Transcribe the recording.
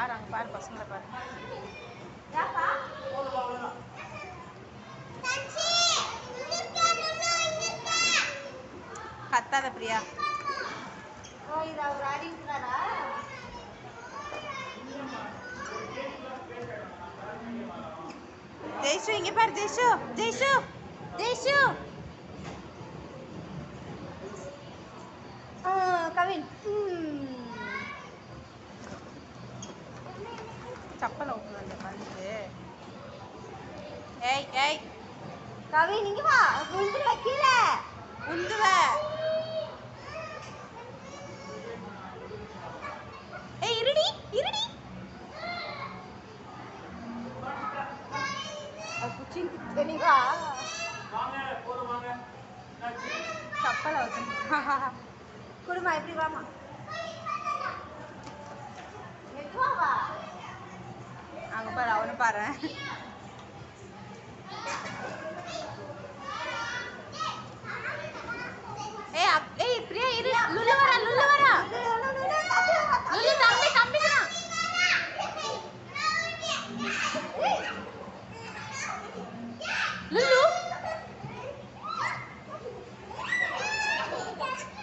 பாரு பசங்களை பாரு கத்தாத பிரியா. ஜெய்ஷு இங்க பாரு ஜெய்ஷு ஜெய்ஷு ஜெய்ஷு கவின். சப்பல் ஓப்பன் பண்ண வந்து ஏய் ஏய். கவின் இங்க வா. விழுந்துருவ கீழே. உந்துவ ஏய் இருடி இருடி. குச்சி தெளிவா சப்பலை வச்சு குடுமா எப்படி வாமா பாரு.